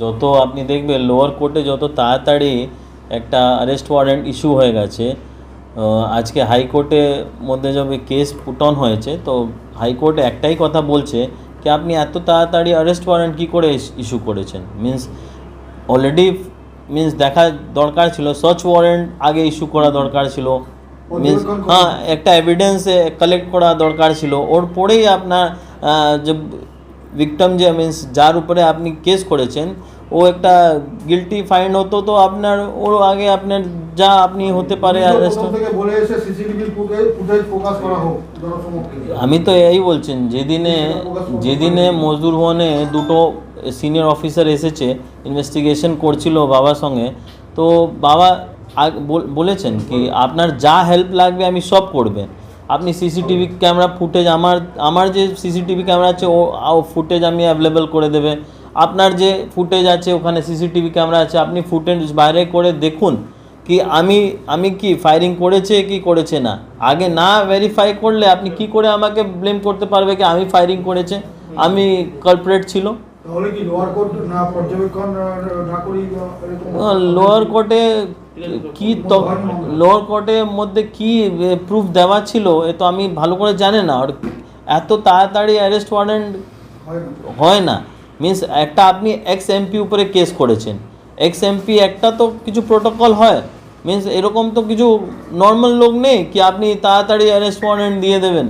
যত আপনি দেখবেন লোয়ার কোর্টে যত তাড়াতাড়ি একটা অ্যারেস্ট ওয়ারেন্ট ইস্যু হয়ে গেছে আজকে হাইকোর্টে মধ্যে যবে কেস পুট অন হয়েছে তো হাইকোর্টে একটাই কথা বলছে কি আপনি এত তাড়াতাড়ি অ্যারেস্ট ওয়ারেন্ট কী করে ইস্যু করেছেন? মিন্স অলরেডি মিন্স দেখা দরকার ছিল সার্চ ওয়ারেন্ট আগে ইস্যু করা দরকার ছিল। মিন্স হ্যাঁ একটা এভিডেন্স কালেক্ট করা দরকার ছিল। ওর পরেই আপনার যে ভিকটাম যে মিন্স যার উপরে আপনি কেস করেছেন ও একটা গিলটি ফাইন হতো তো আপনার ওর আগে আপনার যা আপনি হতে পারে আমি তো এই বলছেন যেদিনে যেদিনে মজদুর ভবনে দুটো সিনিয়র অফিসার এসেছে ইনভেস্টিগেশন করছিল বাবার সঙ্গে তো বাবা বল- বলেছেন কি আপনার যা হেল্প লাগবে আমি সব করবেন আপনি সিসিটিভি ক্যামেরা ফুটেজ আমার আমার যে সিসিটিভি ক্যামেরা আছে ও ফুটেজ আমি অ্যাভেলেবেল করে দেবে। আপনার যে ফুটেজ আছে ওখানে সিসিটিভি ক্যামেরা আছে আপনি ফুটেজ বাইরে করে দেখুন কি আমি আমি কি ফায়ারিং করেছে কি করেছে না। আগে না ভেরিফাই করলে আপনি কি করে আমাকে ব্লেম করতে পারবে কি আমি ফায়ারিং করেছে? আমি কালপ্রেট ছিল। তাহলে কি লোয়ার কোর্ট কি লোয়ার কোর্টের মধ্যে কি প্রুফ দেওয়া ছিল এ তো আমি ভালো করে জানি না। আর এত তাড়াতাড়ি অ্যারেস্ট ওয়ারেন্ট হয় না। মিন্স একটা আপনি এক্স এমপি উপরে কেস করেছেন। এক্স এমপি একটা তো কিছু প্রোটোকল হয়। মিন্স এরকম তো কিছু নর্মাল লোক নেই কি আপনি তাড়াতাড়ি অ্যারেস্ট ওয়ারেন্ট দিয়ে দেবেন।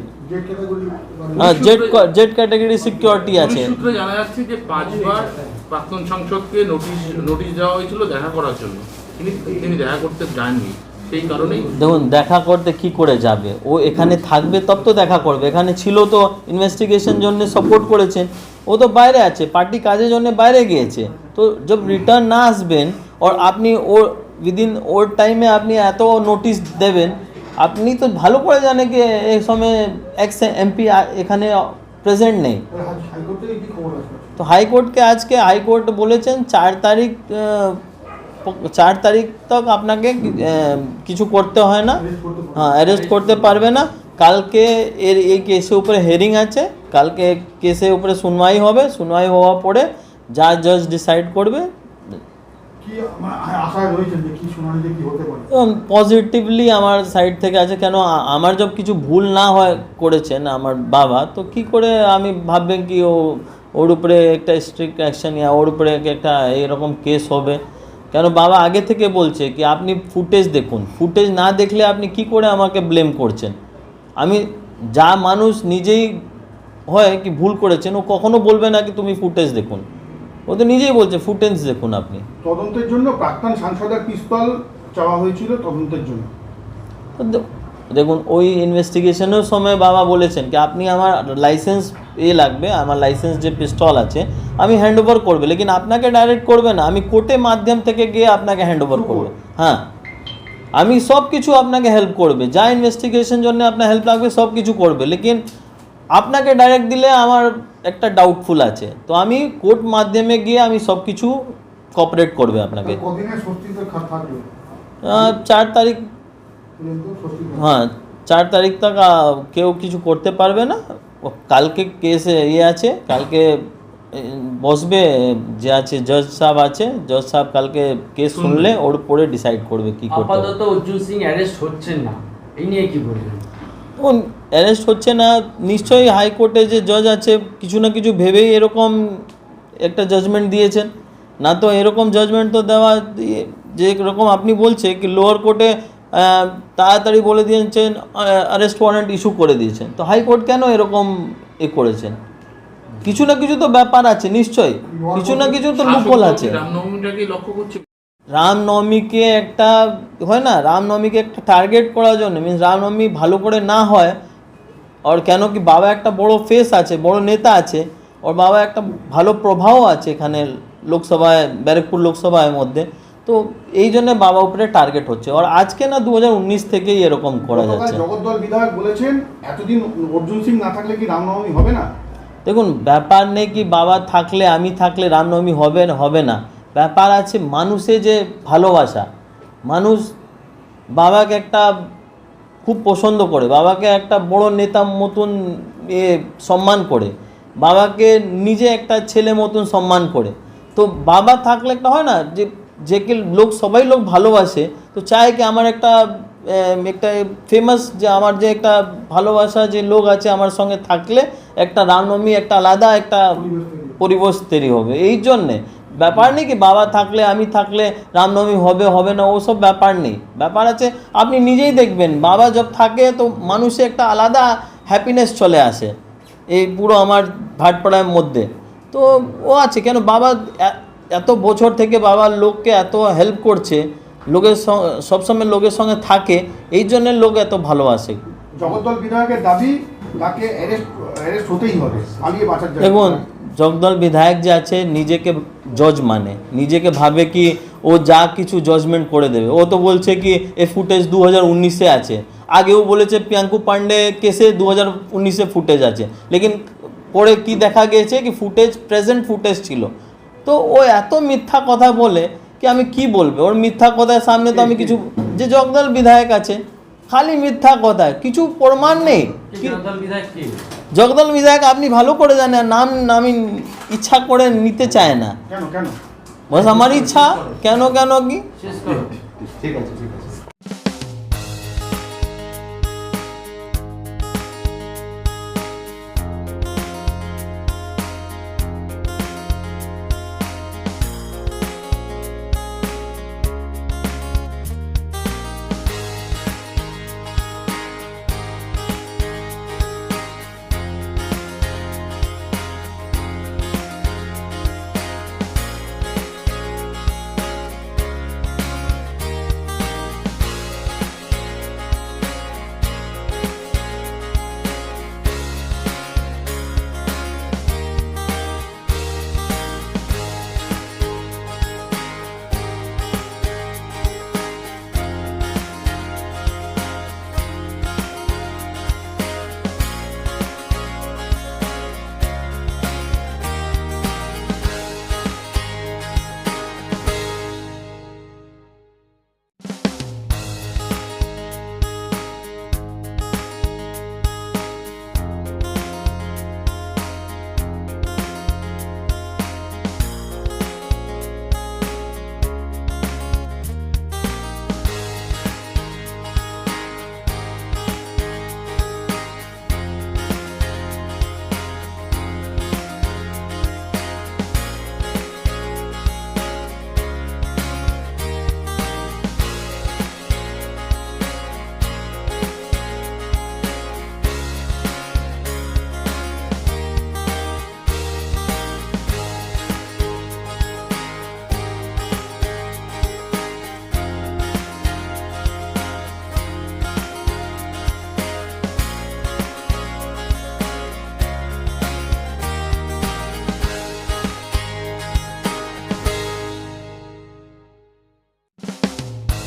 হ্যাঁ জেড জেড ক্যাটাগরি সিকিউরিটি আছে। সূত্রে জানা যাচ্ছে যে পাঁচবার প্রাক্তন সংসদকে নোটিশ নোটিশ দেওয়া হয়েছিল দেখা করার জন্য। তিনি তিনি দেখা করতে যাননি। সেই কারণেই দেখুন দেখা করতে কি করে যাবে? ও এখানে থাকবে তব তো দেখা করবে। এখানে ছিল তো ইনভেস্টিগেশন জন্য সাপোর্ট করেছেন ও তো বাইরে আছে পার্টি কাজের জন্য বাইরে গিয়েছে। তো জব রিটার্ন না আসবেন ওর আপনি ওর উইদিন ওর টাইমে আপনি এত নোটিশ দেবেন আপনি তো ভালো করে জানে কি এই সময় এক্স এমপি এখানে প্রেজেন্ট নেই। তো হাইকোর্টকে আজকে হাইকোর্ট বলেছেন চার তারিখ চার তারিখ তক আপনাকে কিছু করতে হয় না। হ্যাঁ অ্যারেস্ট করতে পারবে না। কালকে এর এই কেসের উপরে হেয়ারিং আছে। কালকে কেসের উপরে শুনবাই হবে। শুনবাই হওয়ার পরে যা জাজ ডিসাইড করবে। কি মানে পজিটিভলি আমার সাইড থেকে আছে। কেন আমার যব কিছু ভুল না হয় করেছেন আমার বাবা তো কি করে আমি ভাববেন কি ও ওর উপরে একটা স্ট্রিক্ট অ্যাকশন ইয়া ওর উপরে একটা এরকম কেস হবে? কেন বাবা আগে থেকে বলছে কি আপনি ফুটেজ দেখুন। ফুটেজ না দেখলে আপনি কি করে আমাকে ব্লেম করছেন? আমি যা মানুষ নিজেই হয় কি ভুল করেছেন ও কখনো বলবে না কি তুমি ফুটেজ দেখুন। ও তো নিজেই বলছে ফুটেজ দেখুন আপনি। তদন্তের জন্য প্রাক্তন সাংসদের পিস্তল চাওয়া হয়েছিল তদন্তের জন্য। দেখুন ওই ইনভেস্টিগেশনের সময় বাবা বলেছেন কি আপনি আমার লাইসেন্স এ লাগবে আমার লাইসেন্স যে পিস্তল আছে আমি হ্যান্ড ওভার করবে লেকিন আপনাকে ডাইরেক্ট করবে না আমি কোর্টে মাধ্যম থেকে গিয়ে আপনাকে হ্যান্ড ওভার করবে হ্যাঁ। আমি সব কিছু আপনাকে হেল্প করবে যা ইনভেস্টিগেশন জন্য আপনার হেল্প লাগবে সব কিছু করবে লেকিন আপনাকে ডাইরেক্ট দিলে আমার একটা ডাউটফুল আছে। তো আমি কোর্ট মাধ্যমে গিয়ে আমি সব কিছু কপারেট করবে আপনাকে। চার তারিখ। হ্যাঁ চার তারিখ তক কেউ কিছু করতে পারবে না ও কালকে কেস ইয়ে আছে কালকে বসবে যে আছে জজ সাহেব আছে জজ সাহেব কালকে কেস শুনলে ওর উপরে ডিসাইড করবে কি করতে হবে। আপাতত অর্জুন সিং অ্যারেস্ট হচ্ছেন না এই নিয়ে কি বলবেন? ও অ্যারেস্ট হচ্ছে না নিশ্চয়ই হাইকোর্টে যে জজ আছে কিছু না কিছু ভেবেই এরকম একটা জাজমেন্ট দিয়েছেন। না তো এরকম জাজমেন্ট তো দেওয়া যে রকম আপনি বলছে কি লোয়ার কোর্টে তাড়াতাড়ি বলে দিয়েছেন অ্যারেস্ট ওয়ারেন্ট ইস্যু করে দিয়েছেন। তো হাইকোর্ট কেন এরকম এ করেছেন? কিছু না কিছু তো ব্যাপার আছে নিশ্চয়ই। কিছু না কিছু তো লুপহোল আছে। রামনবমীকে একটা হয় না রামনবমীকে একটা টার্গেট করার জন্য মিনস রামনবমী ভালো করে না হয় আর কেন কি বাবা একটা বড় ফেস আছে বড় নেতা আছে ওর বাবা একটা ভালো প্রভাবও আছে এখানে লোকসভায় ব্যারাকপুর লোকসভায় মধ্যে। তো এই জন্য বাবা উপরে টার্গেট হচ্ছে। আর আজকে না দু হাজার উনিশ থেকেই এরকম করা যাচ্ছে। জগদ্দল বিধায়ক বলেছেন এতদিন অর্জুন সিং না থাকলে কি রামনবমী হবে না? দেখুন ব্যাপার নেই কি বাবা থাকলে আমি থাকলে রামনবমী হবে না হবে না। ব্যাপার আছে মানুষে যে ভালোবাসা মানুষ বাবাকে একটা খুব পছন্দ করে বাবাকে একটা বড় নেতা মতন এ সম্মান করে বাবাকে নিজে একটা ছেলে মতন সম্মান করে। তো বাবা থাকলে একটা হয় না যে যে কে লোক, সবাই লোক ভালোবাসে, তো চায় কি আমার একটা একটা ফেমাস যে আমার যে একটা ভালোবাসা যে লোক আছে আমার সঙ্গে থাকলে একটা রামনবমী একটা আলাদা একটা পরিবেশ তৈরি হবে। এই জন্যে। ব্যাপার নেই কি বাবা থাকলে, আমি থাকলে রামনবমী হবে হবে না, ওসব ব্যাপার নেই। ব্যাপার আছে, আপনি নিজেই দেখবেন, বাবা যব থাকে তো মানুষে একটা আলাদা হ্যাপিনেস চলে আসে, এই পুরো আমার ভাটপাড়ার মধ্যে। তো ও আছে, কেন বাবা এত বছর থেকে বাবা লোককে এত হেল্প করছে লোকের সবসময় লোকের সঙ্গে থাকে এই জন্য লোক এত ভালোবাসে। জগদ্দল বিধায়কের দাবি তাকে অ্যারেস্ট অ্যারেস্ট হতেই হবে পালিয়ে বাঁচার জন্য। দেখুন জগদল বিধায়ক যে আছে নিজেকে জজ মানে। নিজেকে ভাবে কি ও যা কিছু জজমেন্ট করে দেবে। ও তো বলছে কি এ ফুটেজ দু হাজার উনিশে আছে। আগেও বলেছে প্রিয়াঙ্কু পান্ডে কেসে দু হাজার উনিশে ফুটেজ আছে। লেকিন পরে কি দেখা গিয়েছে কি ফুটেজ প্রেজেন্ট ফুটেজ ছিল। তো ও এত মিথ্যা কথা বলে কি আমি কি বলবে? ওর মিথ্যা কথার সামনে তো আমি কিছু যে জগদল বিধায়ক আছে খালি মিথ্যা কথা কিছু প্রমাণ নেই। জগদল বিধায়ক কি? জগদল বিধায়ক আপনি ভালো করে জানেন নাম আমি ইচ্ছা করে নিতে চায় না। কেন কেন? বস আমার ইচ্ছা কেন কেন কি? ঠিক আছে।